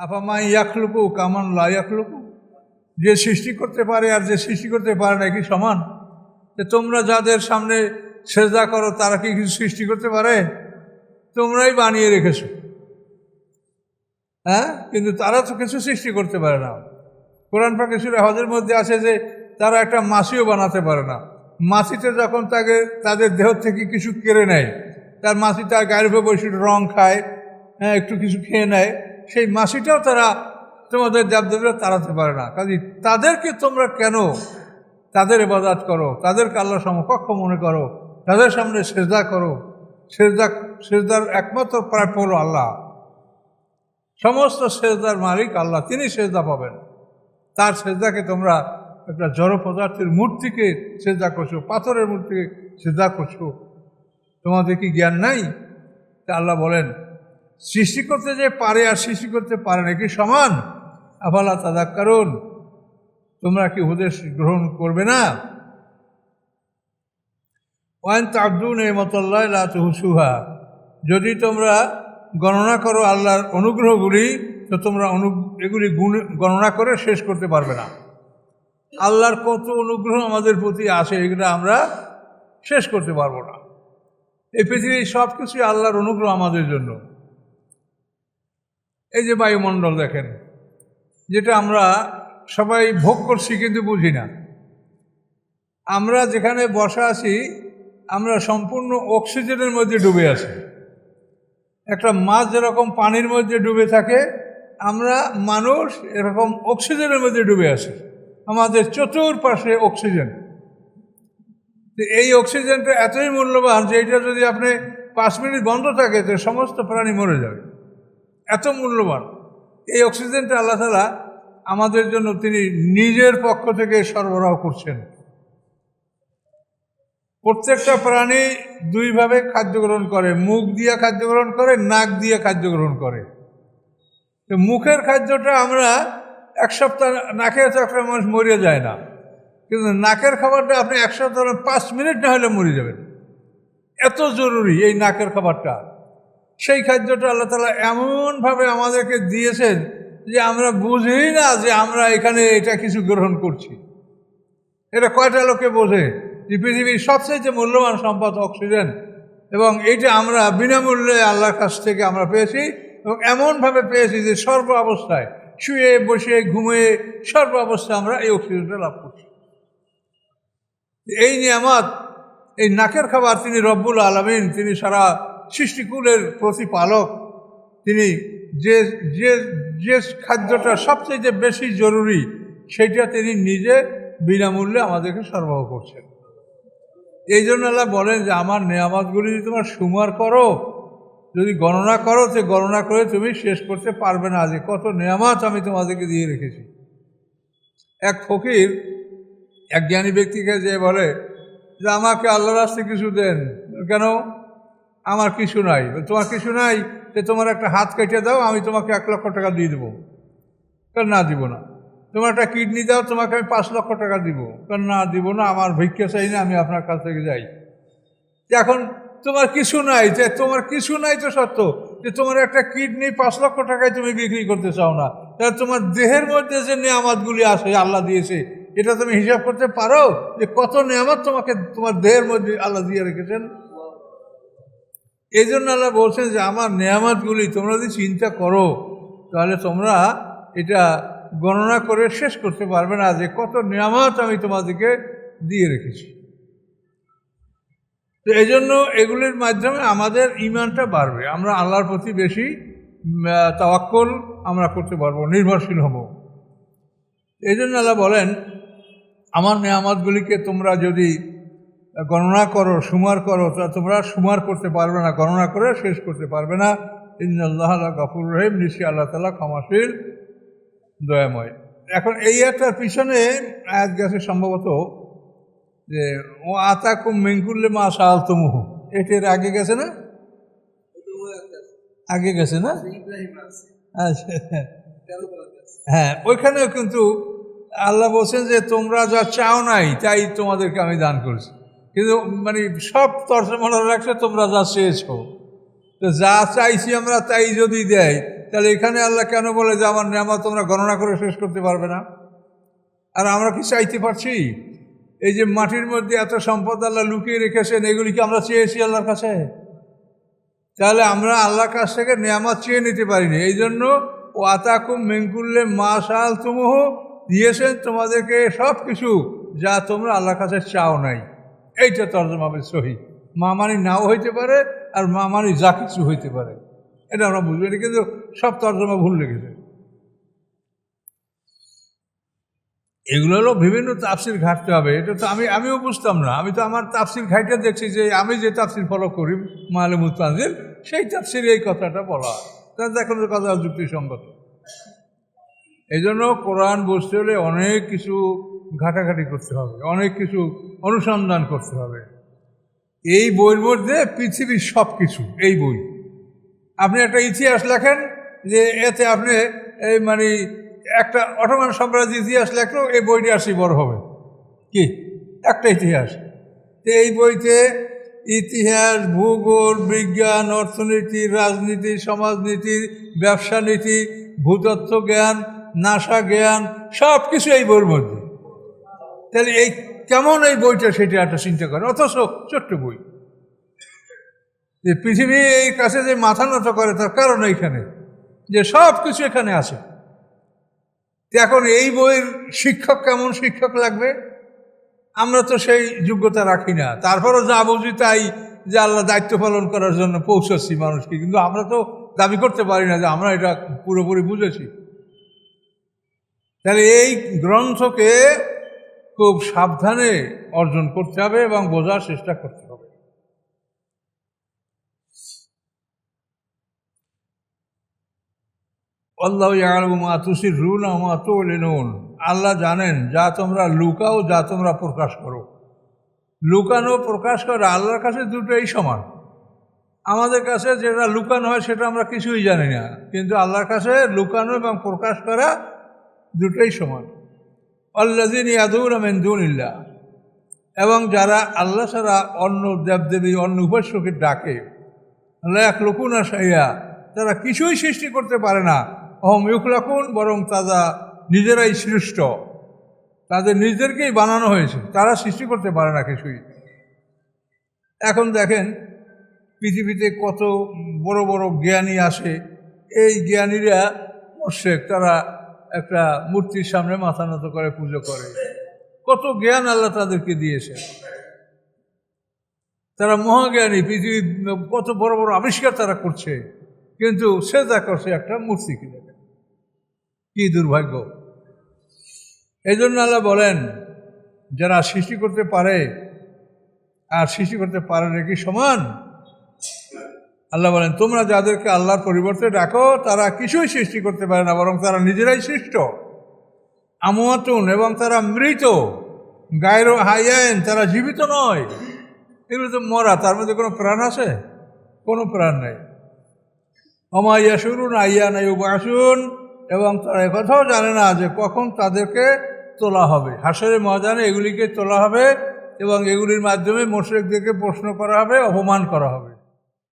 আপামা ইয়াকলুকু কামান লা ইয়াকলুকু যে সৃষ্টি করতে পারে আর যে সৃষ্টি করতে পারে না, কি সমান? যে তোমরা যাদের সামনে সেজদা করো, তারা কি কিছু সৃষ্টি করতে পারে? তোমরাই বানিয়ে রেখেছো। হ্যাঁ? কিন্তু তারা তো কিছু সৃষ্টি করতে পারে না। কোরআন পাকে হজের মধ্যে আছে যে তারা একটা মাছিও বানাতে পারে না। মাছিতে যখন তাকে, তাদের দেহ থেকে কিছু কেড়ে নেয়, তার মাছি তার গায়ের উপর একটু রং খায় হ্যাঁ একটু কিছু খেয়ে নেয় সেই মাসিটাও তারা তোমাদের দেবদেবীরা তাড়াতে পারে না। কাজে তাদেরকে তোমরা কেন তাদের এবাদাত করো? তাদেরকে আল্লাহ সমকক্ষ মনে করো? তাদের সামনে সেজদা করো? সেজদা, সেজদার একমাত্র প্রাপ্য হলো আল্লাহ। সমস্ত সেজদার মালিক আল্লাহ, তিনি সেজদা পাবেন। তার সেজদাকে তোমরা একটা জড় পদার্থের মূর্তিকে সেজদা করছ, পাথরের মূর্তিকে সেজদা করছ। তোমাদের কি জ্ঞান নাই? তা আল্লাহ বলেন সৃষ্টি করতে যে পারে আর সৃষ্টি করতে পারে না, কি সমান? আফালা তাদা কারণ তোমরা কি উপদেশ গ্রহণ করবে না? ওয়ান তাবদুন এ মতল্লাহ হুসুহা যদি তোমরা গণনা করো আল্লাহর অনুগ্রহগুলি, তো তোমরা অনু, এগুলি গুণ, গণনা করে শেষ করতে পারবে না। আল্লাহর কত অনুগ্রহ আমাদের প্রতি আসে, এগুলো আমরা শেষ করতে পারব না। এই পৃথিবীর সব কিছুই আল্লাহর অনুগ্রহ আমাদের জন্য। এই যে বায়ুমণ্ডল দেখেন, যেটা আমরা সবাই ভোগ করছি কিন্তু বুঝি না। আমরা যেখানে বসা আছি, আমরা সম্পূর্ণ অক্সিজেনের মধ্যে ডুবে আছি। একটা মাছ যেরকম পানির মধ্যে ডুবে থাকে, আমরা মানুষ এরকম অক্সিজেনের মধ্যে ডুবে আছি। আমাদের চতুর্পাশে অক্সিজেন। এই অক্সিজেনটা এতই মূল্যবান যে এটা যদি আপনি পাঁচ মিনিট বন্ধ থাকে, তো সমস্ত প্রাণী মরে যাবে। এত মূল্যবান। এই অক্সিজেনটা আল্লাহ তালা আমাদের জন্য তিনি নিজের পক্ষ থেকে সরবরাহ করছেন। প্রত্যেকটা প্রাণী দুইভাবে খাদ্য গ্রহণ করে। মুখ দিয়ে খাদ্য গ্রহণ করে, নাক দিয়ে খাদ্য গ্রহণ করে। তো মুখের খাদ্যটা আমরা এক সপ্তাহ নাকে একটা মানুষ মরে যায় না। কিন্তু নাকের খাবারটা আপনি এক সপ্তাহ পাঁচ মিনিট না হলে মরে যাবেন। এত জরুরি এই নাকের খাবারটা। সেই খাদ্যটা আল্লাহ তালা এমনভাবে আমাদেরকে দিয়েছেন যে আমরা বুঝি না যে আমরা এখানে এটা কিছু গ্রহণ করছি। এটা কয়টা লোকে বোঝে? যে পৃথিবীর সবচেয়ে মূল্যবান সম্পদ অক্সিজেন এবং এইটা আমরা বিনামূল্যে আল্লাহর কাছ থেকে আমরা পেয়েছি এবং এমনভাবে পেয়েছি যে সর্ব অবস্থায় শুয়ে, বসে, ঘুমিয়ে সর্ব অবস্থায় আমরা এই অক্সিজেনটা লাভ করছি। এই নিয়ামত, এই নাকের খাবার তিনি রব্বুল আলমিন, তিনি সারা সৃষ্টিকুলের প্রতিপালক। তিনি যে যে যে খাদ্যটা সবচেয়ে বেশি জরুরি, সেটা তিনি নিজে বিনামূল্যে আমাদেরকে সরবরাহ করছেন। এই জন্য আল্লাহ বলেন যে, আমার নেয়ামতগুলি যদি তোমার সুমার করো, যদি গণনা করো তো গণনা করে তুমি শেষ করতে পারবে না যে কত নেয়ামত আমি তোমাদেরকে দিয়ে রেখেছি। এক ফকির, এক জ্ঞানী ব্যক্তিকে যে বলে যে, আমাকে আল্লাহ রাস্তায় কিছু দেন। কেন? আমার কিছু নাই। তোমার কিছু নাই যে তোমার একটা হাত কেটে দাও, আমি তোমাকে এক লক্ষ টাকা দিয়ে দেবো। কারণ না দিব না। তোমার একটা কিডনি দাও, তোমাকে আমি পাঁচ লক্ষ টাকা দিব। কারণ না দিব না, আমার ভিক্ষা চাই না, আমি আপনার কাছ থেকে যাই। এখন তোমার কিছু নাই যে তোমার কিছু নাই তো সত্য। যে তোমার একটা কিডনি পাঁচ লক্ষ টাকায় তুমি বিক্রি করতে চাও না। তাহলে তোমার দেহের মধ্যে যে নিয়ামতগুলি আসে আল্লাহ দিয়েছে, এটা তুমি হিসাব করতে পারো যে কত নিয়ামত তোমাকে, তোমার দেহের মধ্যে আল্লাহ দিয়ে রেখেছেন? এই জন্য আল্লাহ বলছেন যে, আমার নিয়ামতগুলি তোমরা যদি চিন্তা করো, তাহলে তোমরা এটা গণনা করে শেষ করতে পারবে না যে কত নিয়ামত আমি তোমাদেরকে দিয়ে রেখেছি। তো এই জন্য এগুলির মাধ্যমে আমাদের ইমানটা বাড়বে। আমরা আল্লাহর প্রতি বেশি তাওয়াক্কল আমরা করতে পারব, নির্ভরশীল হব। এই জন্য আল্লাহ বলেন, আমার নিয়ামতগুলিকে তোমরা যদি গণনা করো, সুমার করো, তা তোমরা সুমার করতে পারবে না, গণনা করে শেষ করতে পারবে না। ইন্দাল্লাহ গফুর রহিম নিশি আল্লাহ তালা ক্ষমাশীল, দয়াময়। এখন এই একটার পিছনে আয়াত গেছে সম্ভবত যে, ও আতাকুম মেঙ্কুল্লে মা সাহালতমুহ এটির আগে গেছে না? আগে গেছে না? আচ্ছা। হ্যাঁ ওইখানেও কিন্তু আল্লাহ বলছেন যে, তোমরা যা চাও নাই, তাই তোমাদেরকে আমি দান করছি। কিন্তু মানে সব তর্জমানো রাখছে, তোমরা যা চেয়েছো, তো যা চাইছি আমরা তাই যদি দেয়, তাহলে এখানে আল্লাহ কেন বলে যে আমার নিয়ামত তোমরা গণনা করে শেষ করতে পারবে না? আর আমরা কি চাইতে পারছি? এই যে মাটির মধ্যে এত সম্পদ আল্লাহ লুকিয়ে রেখেছেন, এগুলি কি আমরা চেয়েছি আল্লাহর কাছে? তাহলে আমরা আল্লাহর কাছ থেকে নিয়ামত চেয়ে নিতে পারিনি। এই জন্য ও আতাকুম মেঙ্কুল্লে মা সাল তুমুহ দিয়েছেন তোমাদেরকে সব কিছু যা তোমরা আল্লাহর কাছে চাও নাই। এইটা তর্জমা হবে সহি। মা মানি নাও হইতে পারে আর মা মানি যা কিছু হইতে পারে। এটা আমরা বুঝব, এটা কিন্তু সব তর্জমা ভুল লেগেছে। এগুলো হলো বিভিন্ন তাফসির ঘাটতে হবে, এটা তো আমি, আমিও বুঝতাম না। আমি তো আমার তাফসির ঘাইটা দেখছি যে আমি যে তাফসির ফলো করি মালিমুল তানজিল সেই তাফসির এই কথাটা বলা হয়। তার দেখুন কথা যুক্তিসঙ্গত। এই জন্য কোরআন বুঝতে হলে অনেক কিছু ঘাটাঘাটি করতে হবে, অনেক কিছু অনুসন্ধান করতে হবে। এই বইয়ের মধ্যে পৃথিবীর সব কিছু এই বই। আপনি একটা ইতিহাস লেখেন যে এতে আপনি এই মানে একটা অটোমান সাম্রাজ্যের ইতিহাস লেখলেও এই বইটি আসি বড় হবে। কি? একটা ইতিহাস। তো এই বইতে ইতিহাস, ভূগোল, বিজ্ঞান, অর্থনীতি, রাজনীতি, সমাজনীতি, ব্যবসা নীতি, ভূতত্ত্ব জ্ঞান, নাসা জ্ঞান সব কিছু এই বইয়ের মধ্যে। তাহলে এই কেমন এই বইটা সেটা একটা চিন্তা করে অথচ ছোট্ট বই। যে পৃথিবী এই কাছে যে মাথা নত করে তার কারণ এইখানে। যে সব কিছু এখানে আছে। এখন এই বইয়ের শিক্ষক কেমন শিক্ষক লাগবে? আমরা তো সেই যোগ্যতা রাখি না। তারপরও যা বুঝি তাই যে আল্লাহ দায়িত্ব পালন করার জন্য পৌঁছাচ্ছি মানুষকে। কিন্তু আমরা তো দাবি করতে পারি না যে আমরা এটা পুরোপুরি বুঝেছি। তাহলে এই গ্রন্থকে খুব সাবধানে অর্জন করতে হবে এবং বোঝার চেষ্টা করতে হবে। আল্লাহ তুসির আল্লাহ জানেন, যা তোমরা লুকাও, যা তোমরা প্রকাশ করো। লুকানো, প্রকাশ করা আল্লাহর কাছে দুটোই সমান। আমাদের কাছে যেটা লুকানো হয় সেটা আমরা কিছুই জানি না, কিন্তু আল্লাহর কাছে লুকানো এবং প্রকাশ করা দুটোই সমান। আল্লাদিন এবং যারা আল্লাহ ছাড়া অন্য দেবদেবী, অন্য উপাস্যকে ডাকে আল্লাহ এক আসাইয়া তারা কিছুই সৃষ্টি করতে পারে না। অহম ইউকলাকুন বরং তারা নিজেরাই সৃষ্ট। তাদের নিজেদেরকেই বানানো হয়েছে, তারা সৃষ্টি করতে পারে না কিছুই। এখন দেখেন, পৃথিবীতে কত বড় বড় জ্ঞানী আসে। এই জ্ঞানীরা মোশেক তারা একটা মূর্তির সামনে মাথা নত করে পুজো করে। কত জ্ঞান আল্লাহ তাদেরকে দিয়েছে। তারা মহাজ্ঞানী পৃথিবী কত বড় বড় আবিষ্কার তারা করছে। কিন্তু সেজা করছে একটা মূর্তি কিনে কি দুর্ভাগ্য। এই জন্য আল্লাহ বলেন, যারা সৃষ্টি করতে পারে, আর সৃষ্টি করতে পারে নাকি সমান আল্লাহ বলেন, তোমরা যাদেরকে আল্লাহর পরিবর্তে ডাকো, তারা কিছুই সৃষ্টি করতে পারে না, বরং তারা নিজেরাই সৃষ্ট। আমোয়াতুন, এবং তারা মৃত। গায়ের হাইয়ান তারা জীবিত নয়। এগুলো তো মরা, তার মধ্যে কোনো প্রাণ আছে? কোনো প্রাণ নেই। অমাইয়া শুরুন আইয়া নাই উপাসুন এবং তারা একথাও জানে না যে কখন তাদেরকে তোলা হবে। হাসের ময়দানে এগুলিকে তোলা হবে, এবং এগুলির মাধ্যমে মোশরেকদেরকে প্রশ্ন করা হবে, অপমান করা হবে।